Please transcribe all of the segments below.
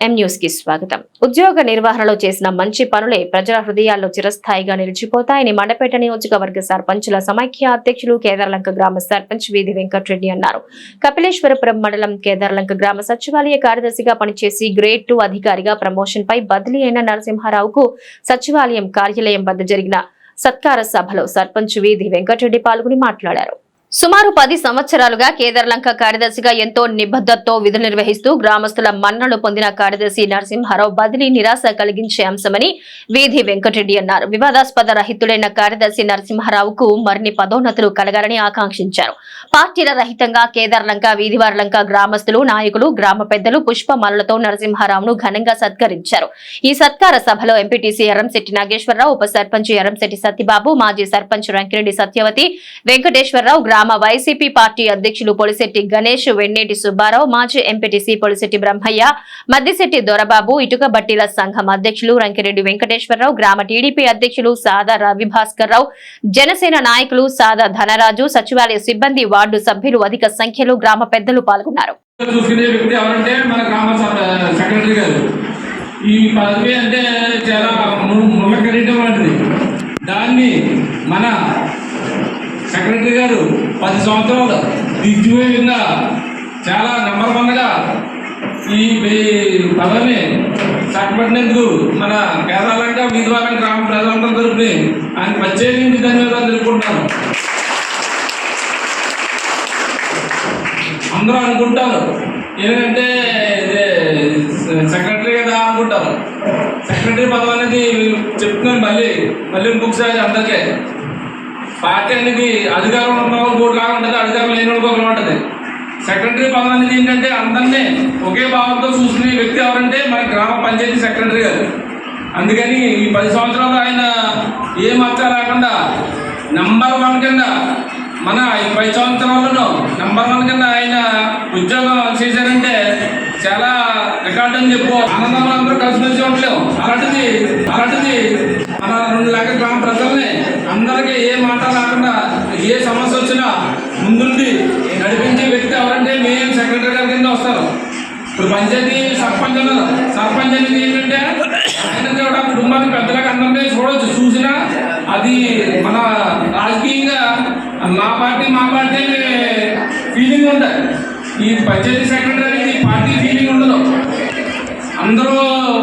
కి స్వాగతం. ఉద్యోగ నిర్వహణలో చేసిన మంచి పనులే ప్రజల హృదయాల్లో చిరస్థాయిగా నిలిచిపోతాయని మండపేట నియోజకవర్గ సర్పంచుల సమైక్య అధ్యక్షులు కేదార్లంక గ్రామ సర్పంచ్ వీధి వెంకటరెడ్డి అన్నారు. కపిలేశ్వరపురం మండలం కేదార్లంక గ్రామ సచివాలయ కార్యదర్శిగా పనిచేసి గ్రేడ్ టూ అధికారిగా ప్రమోషన్ పై బదిలీ అయిన నరసింహారావుకు సచివాలయం కార్యాలయం వద్ద జరిగిన సత్కార సభలో సర్పంచ్ వీధి వెంకటరెడ్డి పాల్గొని మాట్లాడారు. సుమారు పది సంవత్సరాలుగా కేదార్లంక కార్యదర్శిగా ఎంతో నిబద్ధతతో విధులు నిర్వహిస్తూ గ్రామస్తుల మన్నలు పొందిన కార్యదర్శి నరసింహారావు బదిలీ నిరాశ కలిగించే అంశమని వీధి వెంకటరెడ్డి అన్నారు. వివాదాస్పద రహితుడైన కార్యదర్శి నరసింహారావుకు మరిన్ని పదోన్నతులు కలగాలని ఆకాంక్షించారు. పార్టీల రహితంగా కేదార్లంక వీధివారలంక గ్రామస్తులు నాయకులు గ్రామ పెద్దలు పుష్పమాలలతో నరసింహారావును ఘనంగా సత్కరించారు. ఈ సత్కార సభలో ఎంపీటీసీ ఎర్రంశెట్టి నాగేశ్వరరావు ఉప సర్పంచ్ ఎర్రంశెట్టి సత్యబాబు మాజీ సర్పంచ్ రంకిరెడ్డి సత్యవతి వెంకటేశ్వరరావు గ్రామ వైసీపీ పార్టీ అధ్యక్షులు పొలిశెట్టి గణేష్ వెన్నేటి సుబ్బారావు మాజీ ఎంపీటీసీ పొలిశెట్టి బ్రహ్మయ్య మద్దిశెట్టి దొరబాబు ఇటుక బట్టీల సంఘం అధ్యక్షులు రంకిరెడ్డి వెంకటేశ్వరరావు గ్రామ టీడీపీ అధ్యక్షులు సాదా రవిభాస్కర్ రావు జనసేన నాయకులు సాదా ధనరాజు సచివాలయ సిబ్బంది వార్డు సభ్యులు అధిక సంఖ్యలో గ్రామ పెద్దలు పాల్గొన్నారు. ఈ పదవి అంటే చాలా ముళ్ళకరీటం వంటిది దాన్ని మన సెక్రటరీ గారు పది సంవత్సరాలు దిగ్విజయంగా చాలా నెంబర్ వన్గా ఈ పదవిని చక్కబడినందుకు మన కేరళంగా వీధివారం గ్రామ ప్రజలందరూ తరపుని ఆయన ప్రత్యేకించి ధన్యవాదాలు తెలుపుకుంటాను అందరూ అనుకుంటారు. ఏంటంటే సెక్రటరీ కదా అనుకుంటారు. సెక్రటరీ పదవి అనేది చెప్తున్నాను మళ్ళీ మళ్ళీ ఇంకొకసారి అందరికీ. పార్టీ అనేది అధికారంలో ఉన్న వాళ్ళకి ఒకటి ఉంటుంది అధికారం లేని వాళ్ళకి ఒకలా ఉంటుంది సెక్రటరీ పదం అనేది ఏంటంటే అందరినీ ఒకే భావంతో చూసుకునే వ్యక్తి ఎవరంటే మన గ్రామ పంచాయతీ సెక్రటరీ గారు. అందుకని ఈ పది సంవత్సరాలు ఆయన ఏ మచ్చ లేకుండా నంబర్ వన్ కింద మన ఈ పది సంవత్సరాలను నంబర్ వన్ కింద ఆయన ఉద్యోగం చేశారంటే చాలా రికార్డు అని చెప్పు. ఆనందం అందరూ కలిసిమెలిసి ఉండలేము అలాంటిది అలాంటిది మన రెండు లక్షల గ్రామ కింద ఇప్పుడు పంచాయతీ సర్పంచ్ సర్పంచ్ అనేది ఏంటంటే ఆయన కూడా కుటుంబానికి పెద్దలకు అందరినీ చూడొచ్చు చూసినా అది మన రాజకీయంగా మా పార్టీ మా పార్టీ అనే ఫీలింగ్ ఉంటుంది ఈ పంచాయతీ సెక్రటరీ పార్టీ ఫీలింగ్ ఉండదు. అందరూ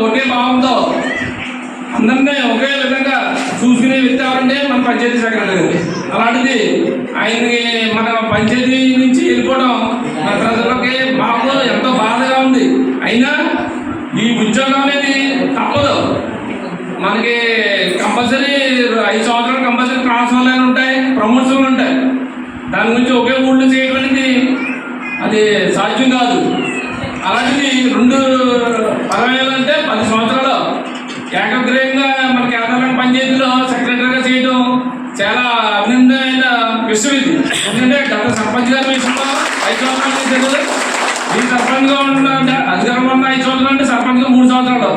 ఒకే భావంతో అందరినీ ఒకే విధంగా చూసుకునే వ్యక్తి ఎవరంటే మన పంచాయతీ సెక్రటరీ అలాంటిది ఆయనకి మన పంచాయతీ నుంచి వెళ్ళిపోవడం మన ప్రజలకి మాకు అయినా ఈ ఉద్యోగం అనేది తప్పదు. మనకి కంపల్సరీ ఐదు సంవత్సరాలు కంపల్సరీ ట్రాన్స్ఫర్లు అని ఉంటాయి ప్రమోషన్లు ఉంటాయి. దాని గురించి ఒకే ఊళ్ళో చేయడం అనేది అది సాధ్యం కాదు. అలాంటిది రెండు పదవేలు అంటే పది సంవత్సరాలు. ఏకగ్రీయంగా మన కేంద్ర పంచాయతీలో సెక్రటరీగా చేయడం చాలా అభినందనమైన విషయం ఇది. ఎందుకంటే గత సర్పంచ్ గారి విషయంలో ఐదు సంవత్సరాలు చేశారు ఈ సర్పంచ్గా ఉంటుందంటే అధికారంలో ఉన్న ఐదు సంవత్సరాలు అంటే సర్పంచ్గా మూడు సంవత్సరాలు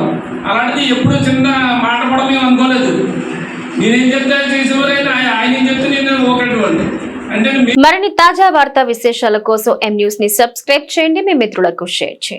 అలాంటిది ఎప్పుడు చిన్న మాట కూడా మేము అనుకోలేదు. నేనేం చెప్తే చేసేవారైనా ఆయన ఏం చెప్తే నేను ఒకటి అంటే మరిన్ని తాజా వార్తా విశేషాల కోసం ఎం న్యూస్ని సబ్స్క్రైబ్ చేయండి. మీ మిత్రులకు షేర్ చేయండి.